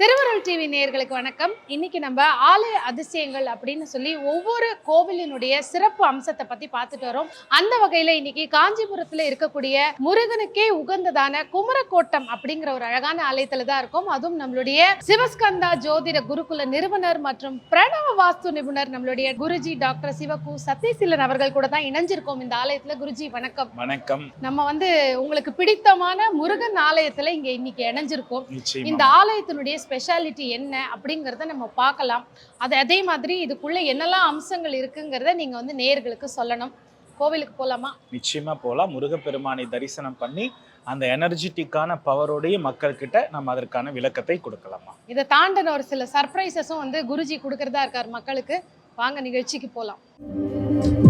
திருவருள் டிவி நேயர்களுக்கு வணக்கம். இன்னைக்கு நம்ம ஆலய அதிசயங்கள் அப்படின்னு சொல்லி ஒவ்வொரு கோவிலினுடைய சிறப்பு அம்சத்தை பத்தி பார்த்துட்டு வரோம். அந்த வகையில இன்னைக்கு காஞ்சிபுரத்துல இருக்கக்கூடிய முருகனுக்கே உகந்ததான குமரக்கோட்டம் அப்படிங்கிற ஒரு அழகான ஆலயத்துல தான் இருக்கும். அதுவும் நம்மளுடைய சிவஸ்கந்தா ஜோதிட குருகுல நிறுவனர் மற்றும் பிரணவ வாஸ்து நிபுணர் நம்மளுடைய குருஜி டாக்டர் சிவகு சத்யசீலன் அவர்கள் கூட தான் இணைஞ்சிருக்கோம் இந்த ஆலயத்துல. குருஜி வணக்கம். வணக்கம். நம்ம வந்து உங்களுக்கு பிடித்தமான முருகன் ஆலயத்துல இங்க இன்னைக்கு இணைஞ்சிருக்கோம். இந்த ஆலயத்தினுடைய ஸ்பெஷாலிட்டி என்ன அப்படிங்கிறத நம்ம பார்க்கலாம். அது அதே மாதிரி இதுக்குள்ள என்னெல்லாம் அம்சங்கள் இருக்குங்கிறத நீங்க வந்து நேயர்களுக்கு சொல்லணும். கோவிலுக்கு போலாமா? நிச்சயமா போலாம். முருகப்பெருமானை தரிசனம் பண்ணி அந்த எனர்ஜெட்டிக்கான பவரோடைய மக்கள் கிட்ட நம்ம அதற்கான விளக்கத்தை கொடுக்கலாமா? இதை தாண்டின ஒரு சில சர்ப்ரைசஸும் வந்து குருஜி கொடுக்கறதா இருக்கார் மக்களுக்கு. வாங்க நிகழ்ச்சிக்கு போலாம்.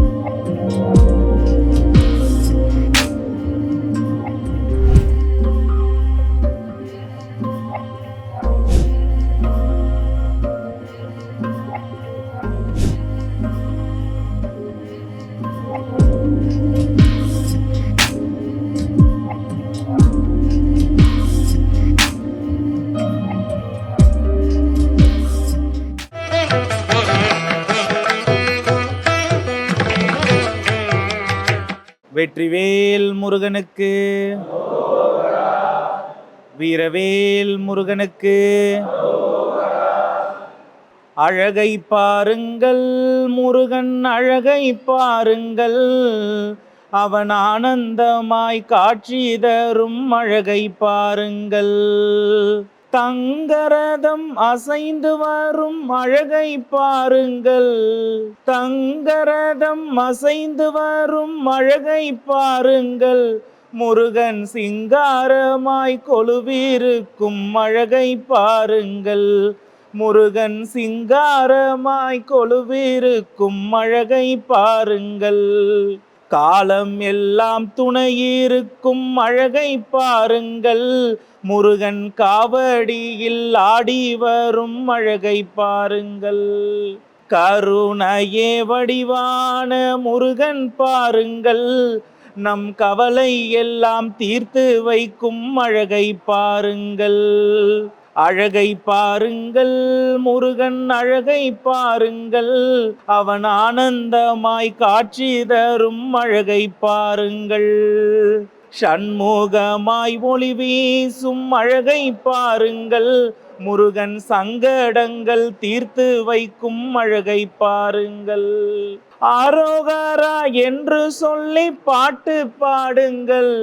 வெற்றிவேல் முருகனுக்கு. வீரவேல் முருகனுக்கு. அழகை பாருங்கள் முருகன் அழகை பாருங்கள். அவன் ஆனந்தமாய் காட்சி தரும் அழகை பாருங்கள். தங்கரதம் அசைந்து வரும் அழகை பாருங்கள். தங்கரதம் அசைந்து வரும் அழகை பாருங்கள். முருகன் சிங்காரமாய் கொலுவிருக்கும் அழகை பாருங்கள். முருகன் சிங்காரமாய் கொலுவிருக்கும் அழகை பாருங்கள். காலம் எல்லாம் துணையிருக்கும் அழகை பாருங்கள். முருகன் காவடியில் ஆடி வரும் அழகை பாருங்கள். கருணையே வடிவான முருகன் பாருங்கள். நம் கவலை எல்லாம் தீர்த்து வைக்கும் அழகை பாருங்கள். அழகை பாருங்கள் முருகன் அழகை பாருங்கள் அவன் ஆனந்தமாய் காட்சி தரும் அழகை பாருங்கள். சண்முகமாய் ஒளி வீசும் அழகை பாருங்கள் முருகன் சங்கடங்கள் தீர்த்து வைக்கும் அழகை பாருங்கள். ஆரோகரா என்று சொல்லி பாட்டு பாடுங்கள்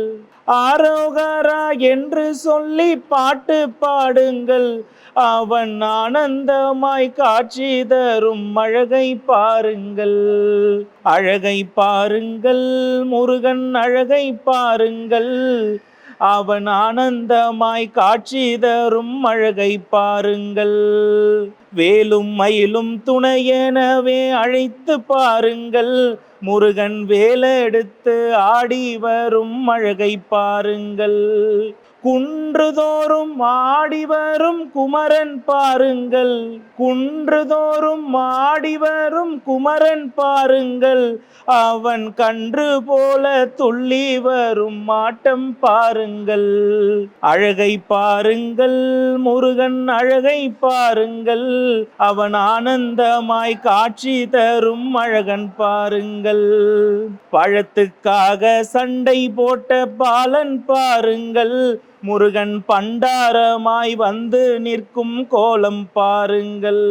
ஆரோகரா என்று சொல்லி பாட்டு பாடுங்கள். அவன் ஆனந்தமாய் காட்சி தரும் அழகை பாருங்கள். அழகை பாருங்கள் முருகன் அழகை பாருங்கள். அவன் ஆனந்தமாய் காட்சி தரும் அழகை பாருங்கள். வேலும் மயிலும் துணையெனவே அழைத்து பாருங்கள். முருகன் வேலெடுத்து ஆடி வரும் அழகை பாருங்கள். குன்றுதோறும் ஆடிவரும் குமரன் பாருங்கள். குன்றுதோறும் ஆடிவரும் குமரன் பாருங்கள். அவன் கன்று போல துள்ளி வரும் மாட்டம் பாருங்கள். அழகை பாருங்கள் முருகன் அழகை பாருங்கள். அவன் ஆனந்தமாய் காட்சி தரும் அழகன் பாருங்கள். பழத்துக்காக சண்டை போட்ட பாலன் பாருங்கள். முருகன் பண்டாரமாய் வந்து நிற்கும் கோலம் பாருங்கள்.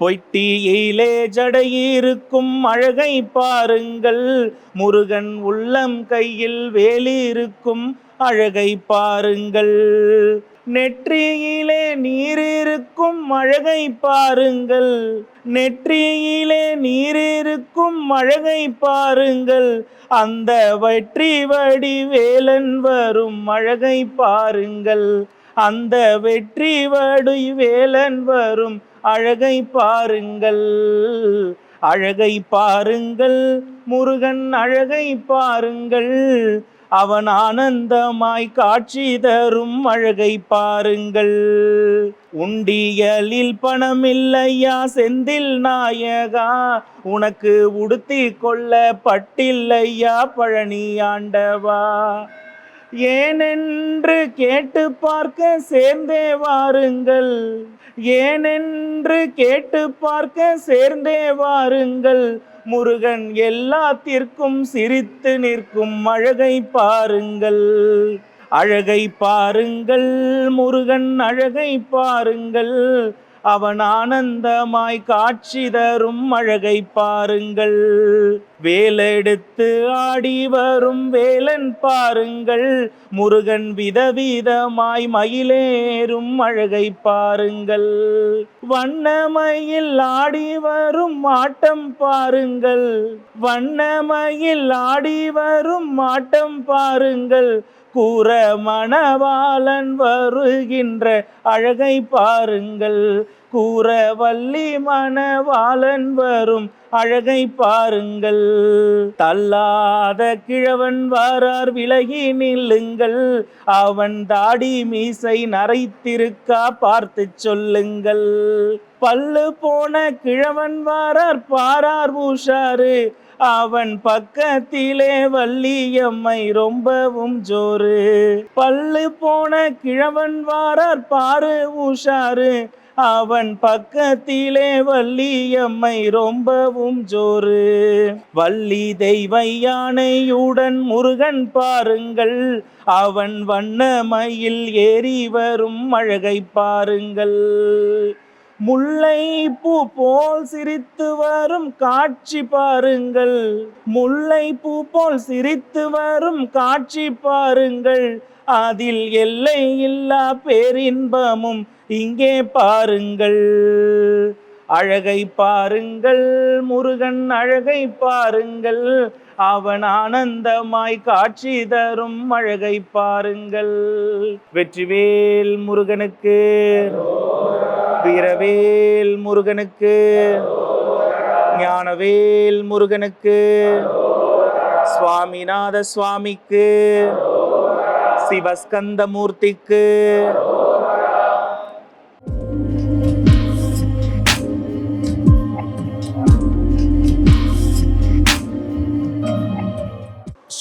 பொய்ட்டியிலே ஜடையிருக்கும் அழகை பாருங்கள். முருகன் உள்ளம் கையில் வேலிருக்கும் அழகை பாருங்கள். நெற்றியிலே நீரிருக்கும் அழகை பாருங்கள். நெற்றியிலே நீரிருக்கும் அழகை பாருங்கள். அந்த வெற்றி வடி வேலன் வரும் அழகை பாருங்கள். அந்த வெற்றி வடி வேலன் வரும் அழகை பாருங்கள். அழகை பாருங்கள் முருகன் அழகை பாருங்கள். அவன் ஆனந்தமாய் காட்சி தரும் அழகை பாருங்கள். உண்டியலில் பணமில்லையா செந்தில் நாயகா? உனக்கு உடுத்தி கொள்ள பட்டில்லையா பழனி ஆண்டவா? ஏனென்று கேட்டு பார்க்க சேர்ந்தே வாருங்கள். ஏனென்று கேட்டு பார்க்க சேர்ந்தே வாருங்கள். முருகன் எல்லாத்திற்கும் சிரித்து நிற்கும் அழகை பாருங்கள். அழகை பாருங்கள் முருகன் அழகை பாருங்கள். அவன் ஆனந்தமாய் காட்சி தரும் அழகை பாருங்கள். வேலெடுத்து ஆடி வரும் வேலன் பாருங்கள். முருகன் விதவிதமாய் மயிலேறும் அழகை பாருங்கள். வண்ணமயில் ஆடி வரும் ஆட்டம் பாருங்கள். வண்ணமயில் ஆடி வரும் ஆட்டம் பாருங்கள். கூற மணவாளன் வருகின்ற அழகை பாருங்கள். கூற வள்ளி மணவாளன் வரும் அழகை பாருங்கள். தள்ளாத கிழவன் வாரார் விலகி நில்லுங்கள். அவன் தாடி மீசை நரைத்திருக்கா பார்த்து சொல்லுங்கள். பல்லு போன கிழவன் வாரார் பாரார் பூஷாரு அவன் பக்கத்திலே வள்ளியம்மை ரொம்பவும் ஜோறு. பல்லு போன கிழவன் வாரார் பாரு உஷாரு அவன் பக்கத்திலே வள்ளியம்மை ரொம்பவும் ஜோறு. வள்ளி தெய்வையானையுடன் முருகன் பாருங்கள் அவன் வண்ணமயில் ஏறி வரும் அழகை பாருங்கள். முல்லை பூ போல் சிரித்து வரும் காட்சி பாருங்கள். முல்லை பூ போல் சிரித்து வரும் காட்சி பாருங்கள். அதில் எல்லை இல்லா பேரின்பமும் இங்கே பாருங்கள். அழகை பாருங்கள் முருகன் அழகை பாருங்கள். அவன் ஆனந்தமாய் காட்சி தரும் அழகை பாருங்கள். வெற்றிவேல் முருகனுக்கு வீரவேல் முருகனுக்கு ஞானவேல் முருகனுக்கு சுவாமிநாத சுவாமிக்கு சிவஸ்கந்த மூர்த்திக்கு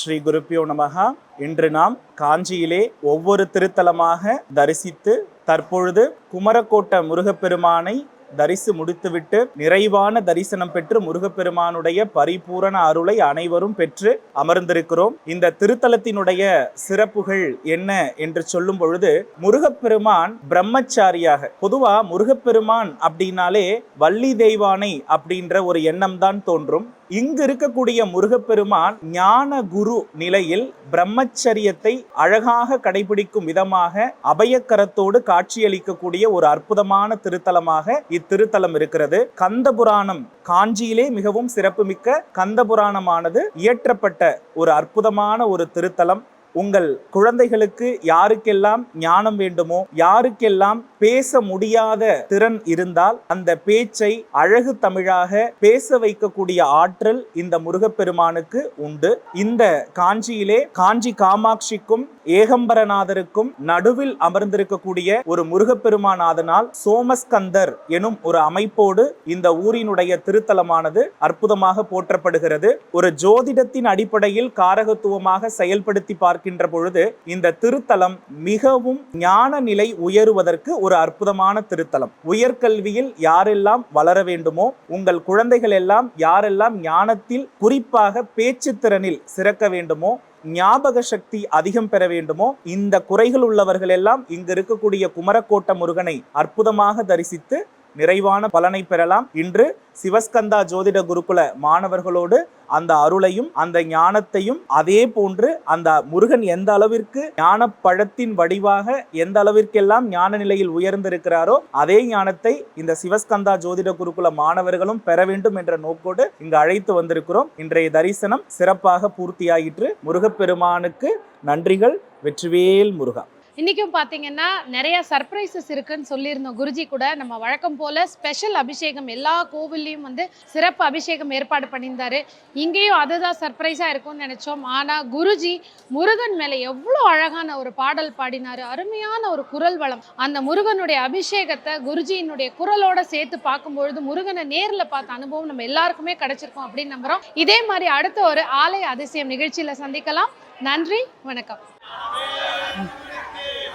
ஸ்ரீ குருப்பியோ நமகா இன்று நாம் காஞ்சியிலே ஒவ்வொரு திருத்தலமாக தரிசித்து தற்பொழுது குமரக்கோட்ட முருகப்பெருமானை தரிசி முடித்துவிட்டு நிறைவான தரிசனம் பெற்று முருகப்பெருமானுடைய பரிபூரண அருளை அனைவரும் பெற்று அமர்ந்திருக்கிறோம். இந்த திருத்தலத்தினுடைய சிறப்புகள் என்ன என்று சொல்லும் பொழுது முருகப்பெருமான் பிரம்மச்சாரியாக பொதுவா முருகப்பெருமான் அப்படின்னாலே வள்ளி தெய்வானை அப்படின்ற ஒரு எண்ணம் தான் தோன்றும். இங்கு இருக்கக்கூடிய முருகப்பெருமான் ஞான குரு நிலையில் பிரம்மச்சரியத்தை அழகாக கடைபிடிக்கும் விதமாக அபயக்கரத்தோடு காட்சியளிக்கக்கூடிய ஒரு அற்புதமான திருத்தலமாக இத்திருத்தலம் இருக்கிறது. கந்த புராணம் காஞ்சியிலே மிகவும் சிறப்புமிக்க கந்த புராணமானது இயற்றப்பட்ட ஒரு அற்புதமான ஒரு திருத்தலம். உங்கள் குழந்தைகளுக்கு யாருக்கெல்லாம் ஞானம் வேண்டுமோ யாருக்கெல்லாம் பேச முடியாத திறன் இருந்தால் அந்த பேச்சை அழகு தமிழாக பேச வைக்கக்கூடிய ஆற்றல் இந்த முருகப்பெருமானுக்கு உண்டு. இந்த காஞ்சியிலே காஞ்சி காமாட்சிக்கும் ஏகம்பரநாதருக்கும் நடுவில் அமர்ந்திருக்கக்கூடிய ஒரு முருகப்பெருமானாதனால் சோமஸ்கந்தர் எனும் ஒரு அமைப்போடு இந்த ஊரினுடைய திருத்தலமானது அற்புதமாக போற்றப்படுகிறது. ஒரு ஜோதிடத்தின் அடிப்படையில் காரகத்துவமாக செயல்படுத்தி பார்க்கின்ற பொழுது இந்த திருத்தலம் மிகவும் ஞான நிலை உயருவதற்கு ஒரு அற்புதமான திருத்தலம். உயர்கல்வியில் யாரெல்லாம் வளர வேண்டுமோ உங்கள் குழந்தைகள் எல்லாம் யாரெல்லாம் ஞானத்தில் குறிப்பாக பேச்சு திறனில் சிறக்க வேண்டுமோ ஞாபக சக்தி அதிகம் பெற வேண்டுமோ இந்த குறைகள் உள்ளவர்கள் எல்லாம் இங்கு இருக்கக்கூடிய குமரக்கோட்ட முருகனை அற்புதமாக தரிசித்து நிறைவான பலனை பெறலாம். இன்று சிவஸ்கந்தா ஜோதிட குருகுல மாணவர்களோடு அந்த அருளையும் அந்த ஞானத்தையும் அதே போன்று அந்த முருகன் எந்த அளவிற்கு ஞான பழத்தின் வடிவாக எந்த அளவிற்கெல்லாம் ஞான நிலையில் உயர்ந்திருக்கிறாரோ அதே ஞானத்தை இந்த சிவஸ்கந்தா ஜோதிட குருகுல மாணவர்களும் பெற வேண்டும் என்ற நோக்கோடு இங்கு அழைத்து வந்திருக்கிறோம். இன்றைய தரிசனம் சிறப்பாக பூர்த்தியாயிற்று. முருகப்பெருமானுக்கு நன்றிகள். வெற்றிவேல் முருகா. இன்றைக்கும் பார்த்தீங்கன்னா நிறைய சர்ப்ரைசஸ் இருக்குன்னு சொல்லியிருந்தோம். குருஜி கூட நம்ம வழக்கம் போல ஸ்பெஷல் அபிஷேகம் எல்லா கோவில்லையும் வந்து சிறப்பு அபிஷேகம் ஏற்பாடு பண்ணியிருந்தாரு. இங்கேயும் அதுதான் சர்ப்ரைஸாக இருக்கும்னு நினைச்சோம். ஆனால் குருஜி முருகன் மேலே எவ்வளோ அழகான ஒரு பாடல் பாடினாரு. அருமையான ஒரு குரல் வளம். அந்த முருகனுடைய அபிஷேகத்தை குருஜியினுடைய குரலோட சேர்த்து பார்க்கும்பொழுது முருகனை நேரில் பார்த்த அனுபவம் நம்ம எல்லாருக்குமே கிடச்சிருக்கோம் அப்படின்னு நம்புறோம். இதே மாதிரி அடுத்த ஒரு ஆலய அதிசயம் நிகழ்ச்சியில சந்திக்கலாம். நன்றி வணக்கம்.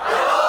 Hello!